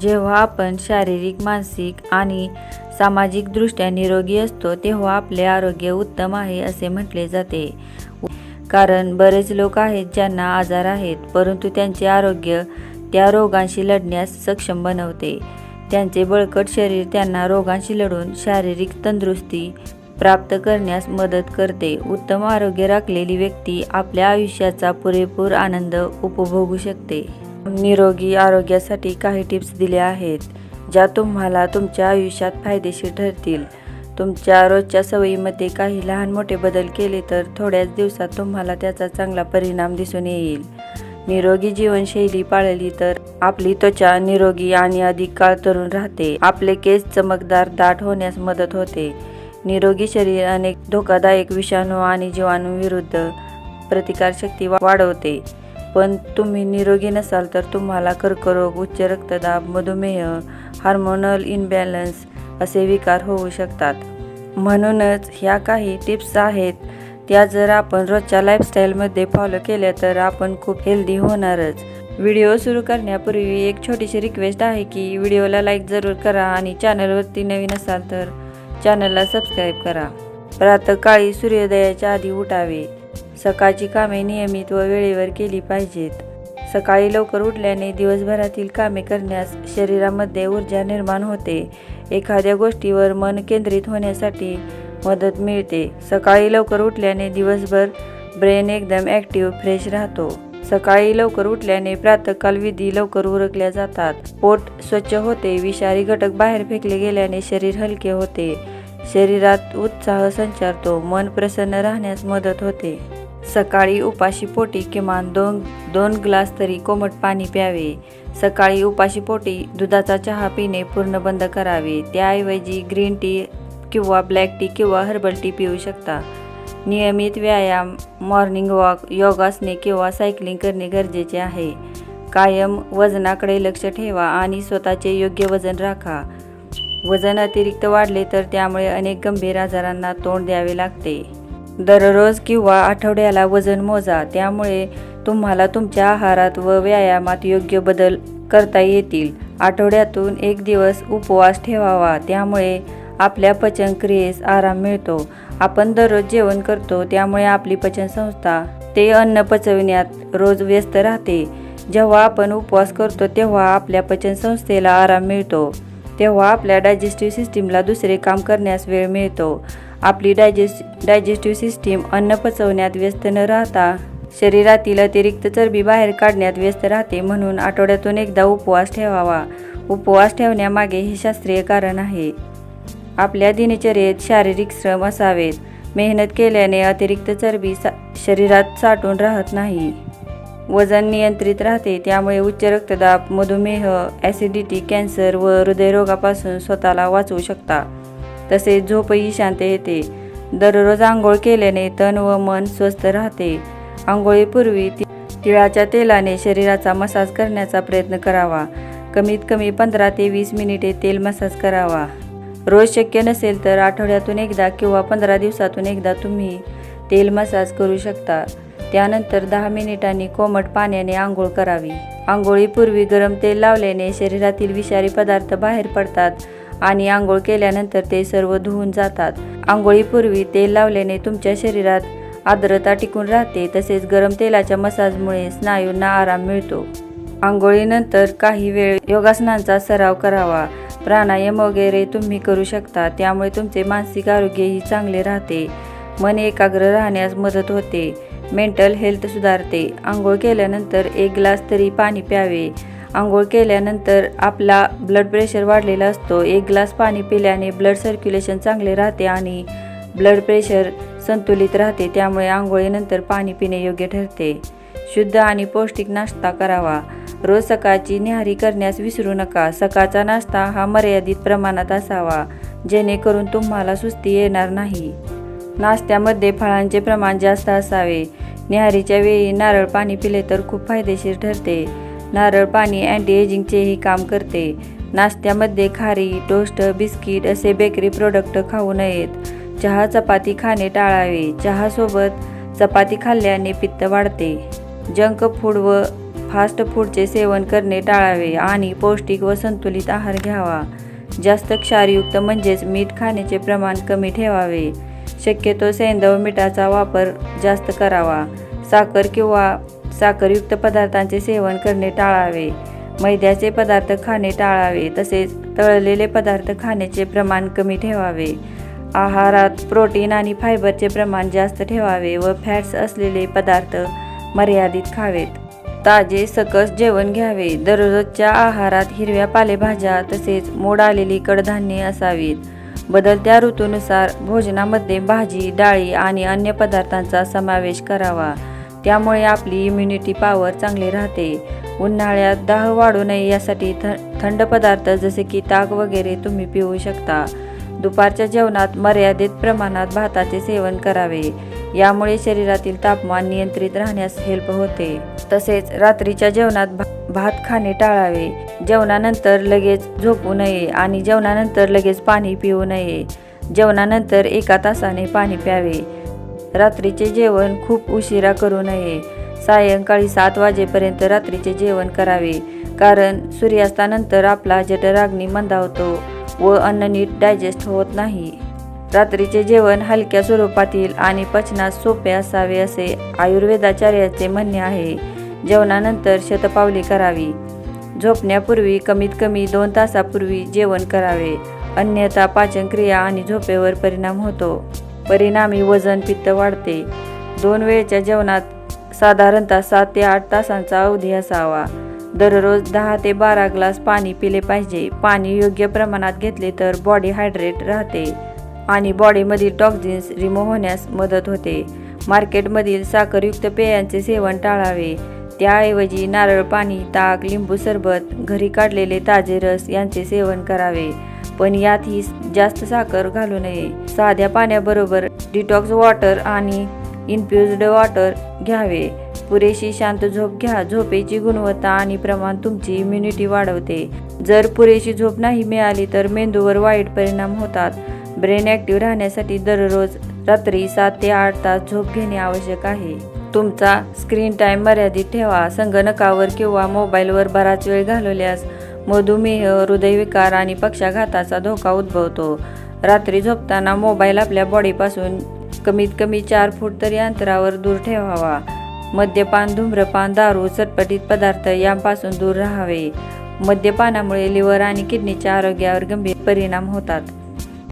जेव्हा आपण शारीरिक मानसिक आणि सामाजिकदृष्ट्या निरोगी असतो तेव्हा आपले आरोग्य उत्तम आहे असे म्हटले जाते. कारण बरेच लोक आहेत ज्यांना आजार आहेत परंतु त्यांचे आरोग्य त्या रोगांशी लढण्यास सक्षम बनवते. त्यांचे बळकट शरीर त्यांना रोगांशी लढून शारीरिक तंदुरुस्ती प्राप्त करण्यास मदत करते. उत्तम आरोग्य राखलेली व्यक्ती आपल्या आयुष्याचा पुरेपूर आनंद उपभोगू शकते. निरोगी आरोग्यासाठी काही टिप्स दिल्या आहेत ज्या तुम्हाला तुमच्या आयुष्यात फायदेशीर ठरतील. तुमच्या रोजच्या सवयीमध्ये काही लहान मोठे बदल केले तर थोड्याच दिवसात तुम्हाला त्याचा चांगला परिणाम दिसून येईल. निरोगी जीवनशैली पाळली तर आपली त्वचा निरोगी आणि अधिक काळ तरुण राहते. आपले केस चमकदार दाट होण्यास मदत होते. निरोगी शरीर अनेक धोकादायक विषाणू आणि जीवाणूंविरुद्ध प्रतिकारशक्ती वाढवते. पण तुम्ही निरोगी नसाल तर तुम्हाला कर्करोग उच्च रक्तदाब मधुमेह हार्मोनल इनबॅलन्स असे विकार होऊ शकतात. म्हणूनच ह्या काही टिप्स आहेत. त्या जर आपण रोजच्या लाईफस्टाईलमध्ये फॉलो केल्या तर आपण खूप हेल्दी होणारच. व्हिडिओ सुरू करण्यापूर्वी एक छोटीशी रिक्वेस्ट आहे की व्हिडिओला लाईक जरूर करा आणि चॅनलवरती नवीन असाल तर चॅनलला सबस्क्राईब करा. प्रातकाळी सूर्योदयाच्या आधी उठावे. सकाळची कामे नियमित व वेळेवर केली पाहिजेत. सकाळी लवकर उठल्याने दिवसभरातील कामे करण्यास शरीरामध्ये ऊर्जा निर्माण होते. एखाद्या गोष्टीवर मन केंद्रित होण्यासाठी मदत मिळते. सकाळी लवकर उठल्याने दिवसभर ब्रेन एकदम ॲक्टिव्ह फ्रेश राहतो. सकाळी लवकर उठल्याने प्रातःकाल विधी लवकर उरकल्या जातात. पोट स्वच्छ होते विषारी घटक बाहेर फेकले गेल्याने शरीर हलके होते. शरीरात उत्साह संचारतो मन प्रसन्न राहण्यास मदत होते. सकाळी उपाशी पोटी किमान दोन दोन ग्लास तरी कोमट पाणी प्यावे. सकाळी उपाशी पोटी दुधाचा चहा पिणे पूर्ण बंद करावे. त्याऐवजी ग्रीन टी किंवा ब्लॅक टी किंवा हर्बल टी पिऊ शकता. नियमित व्यायाम मॉर्निंग वॉक योगासने किंवा सायकलिंग करणे गरजेचे आहे. कायम वजनाकडे लक्ष ठेवा आणि स्वतःचे योग्य वजन राखा. वजन अतिरिक्त वाढले तर त्यामुळे अनेक गंभीर आजारांना तोंड द्यावे लागते. दररोज किंवा आठवड्याला वजन मोजा. त्यामुळे तुम्हाला तुमच्या आहारात व व्यायामात योग्य बदल करता येतील. आठवड्यातून एक दिवस उपवास ठेवावा. त्यामुळे आपल्या पचनक्रियेस आराम मिळतो. आपण दररोज जेवण करतो त्यामुळे आपली पचनसंस्था ते अन्न पचविण्यात रोज व्यस्त राहते. जेव्हा आपण उपवास करतो तेव्हा आपल्या पचनसंस्थेला आराम मिळतो. तेव्हा आपल्या डायजेस्टिव्ह सिस्टीमला दुसरे काम करण्यास वेळ मिळतो. आपली डायजेस्ट डायजेस्टिव्ह सिस्टीम अन्न पचवण्यात व्यस्त न राहता शरीरातील अतिरिक्त चरबी बाहेर काढण्यात व्यस्त राहते म्हणून आठवड्यातून एकदा उपवास ठेवावा. उपवास ठेवण्यामागे हे शास्त्रीय कारण आहे. आपल्या दिनचर्येत शारीरिक श्रम असावेत. मेहनत केल्याने अतिरिक्त चरबी सा शरीरात साठून राहत नाही. वजन नियंत्रित राहते त्यामुळे उच्च रक्तदाब मधुमेह ॲसिडिटी कॅन्सर व हृदयरोगापासून स्वतःला वाचवू शकता. तसेच झोपही शांत येते. दररोज आंघोळ केल्याने तन व मन स्वस्थ राहते. आंघोळीपूर्वी ति तिळाच्या तेलाने शरीराचा मसाज करण्याचा प्रयत्न करावा. कमीत कमी पंधरा ते वीस मिनिटे तेल मसाज करावा. रोज शक्य नसेल तर आठवड्यातून एकदा किंवा पंधरा दिवसातून एकदा तुम्ही तेल मसाज करू शकता. त्यानंतर दहा मिनिटांनी कोमट पाण्याने आंघोळ करावी. आंघोळीपूर्वी गरम तेल लावल्याने शरीरातील विषारी पदार्थ बाहेर पडतात आणि आंघोळ केल्यानंतर ते सर्व धुवून जातात. आंघोळीपूर्वी तेल लावल्याने तुमच्या शरीरात आर्द्रता टिकून राहते तसेच गरम तेलाच्या मसाजमुळे स्नायूंना आराम मिळतो. आंघोळीनंतर काही वेळ योगासनांचा सराव करावा. प्राणायाम वगैरे तुम्ही करू शकता त्यामुळे तुमचे मानसिक आरोग्यही चांगले राहते. मन एकाग्र राहण्यास मदत होते. मेंटल हेल्थ सुधारते. आंघोळ केल्यानंतर एक ग्लास तरी पाणी प्यावे. आंघोळ केल्यानंतर आपला ब्लड प्रेशर वाढलेला असतो. एक ग्लास पाणी पिल्याने ब्लड सर्क्युलेशन चांगले राहते आणि ब्लड प्रेशर संतुलित राहते. त्यामुळे आंघोळीनंतर पाणी पिणे योग्य ठरते. शुद्ध आणि पौष्टिक नाश्ता करावा. रोज सकाळची न्याहारी करण्यास विसरू नका. सकाळचा नाश्ता हा मर्यादित प्रमाणात असावा. जेणेकरून तुम्हाला सुस्ती येणार नाही. नाश्त्यामध्ये फळांचे प्रमाण जास्त असावे. निहारीच्या वेळी नारळ पाणी पिले तर खूप फायदेशीर ठरते. नारळ पाणी अँटी एजिंगचेही काम करते. नाश्त्यामध्ये खारी टोस्ट बिस्किट असे बेकरी प्रोडक्ट खाऊ नयेत. चहा चपाती खाणे टाळावे. चहासोबत चपाती खाल्ल्याने पित्त वाढते. जंक फूड व फास्ट फूडचे सेवन करणे टाळावे आणि पौष्टिक व संतुलित आहार घ्यावा. जास्त क्षारयुक्त म्हणजेच मीठ खाण्याचे प्रमाण कमी ठेवावे. शक्यतो सेंदव मिठाचा वापर जास्त करावा. साखर किंवा साखरयुक्त पदार्थांचे सेवन करणे टाळावे. मैद्याचे पदार्थ खाणे टाळावे तसेच तळलेले पदार्थ खाण्याचे प्रमाण कमी ठेवावे. आहारात प्रोटीन आणि फायबरचे प्रमाण जास्त ठेवावे व फॅट्स असलेले पदार्थ मर्यादित खावेत. ताजे सकस जेवण घ्यावे. दररोजच्या आहारात हिरव्या पालेभाज्या तसेच मोड आलेली कडधान्ये असावीत. बदलत्या ऋतूनुसार भोजनामध्ये भाजी डाळी आणि अन्य पदार्थांचा समावेश करावा. त्यामुळे आपली इम्युनिटी पॉवर चांगली राहते. उन्हाळ्यात दाह वाढू नये यासाठी थ थंड पदार्थ जसे की ताक वगैरे तुम्ही पिऊ शकता. दुपारच्या जेवणात मर्यादित प्रमाणात भाताचे सेवन करावे. यामुळे शरीरातील तापमान नियंत्रित राहण्यास हेल्प होते. तसेच रात्रीच्या जेवणात भा भात खाणे टाळावे. जेवणानंतर लगेच झोपू नये आणि जेवणानंतर लगेच पाणी पिऊ नये. जेवणानंतर एका तासाने पाणी प्यावे. रात्रीचे जेवण खूप उशिरा करू नये. सायंकाळी सात वाजेपर्यंत रात्रीचे जेवण करावे कारण सूर्यास्तानंतर आपला जठराग्नी मंदावतो व अन्न नीट डायजेस्ट होत नाही. रात्रीचे जेवण हलक्या स्वरूपातील आणि पचनास सोपे असावे असे आयुर्वेदाचार्याचे म्हणणे आहे. जेवणानंतर शतपावली करावी. झोपण्यापूर्वी कमीत कमी दोन तासापूर्वी जेवण करावे. अन्यथा पाचनक्रिया आणि झोपेवर परिणाम होतो. परिणामी वजन पित्त वाढते. दोन वेळच्या जेवणात साधारणतः सात ते आठ तासांचा अवधी असावा. दररोज दहा ते बारा ग्लास पाणी पिले पाहिजे. पाणी योग्य प्रमाणात घेतले तर बॉडी हायड्रेट राहते आणि बॉडीमधील टॉक्झिन्स रिमूव्ह होण्यास मदत होते. मार्केटमधील साखरयुक्त पेयांचे सेवन टाळावे. त्याऐवजी नारळ पाणी ताक लिंबू सरबत घरी काढलेले ताजे रस यांचे सेवन करावे. पण यातही जास्त साखर घालू नये. साध्या पाण्याबरोबर डिटॉक्स वॉटर आणि इन्फ्युज्ड वॉटर घ्यावे. पुरेशी शांत झोप घ्या. झोपेची गुणवत्ता आणि प्रमाण तुमची इम्युनिटी वाढवते. जर पुरेशी झोप नाही मिळाली तर मेंदूवर वाईट परिणाम होतात. ब्रेन ॲक्टिव्ह राहण्यासाठी दररोज रात्री सात ते आठ तास झोप घेणे आवश्यक आहे. तुमचा स्क्रीन टाईम मर्यादित ठेवा. संगणकावर किंवा मोबाईलवर बराच वेळ घालवल्यास मधुमेह हृदयविकार आणि पक्षाघाताचा धोका उद्भवतो. रात्री झोपताना मोबाईल आपल्या बॉडीपासून कमीत कमी चार फूट तरी अंतरावर दूर ठेवावा. मद्यपान धूम्रपान दारू चटपटीत पदार्थ यांपासून दूर राहावे. मद्यपानामुळे लिव्हर आणि किडनीच्या आरोग्यावर गंभीर परिणाम होतात.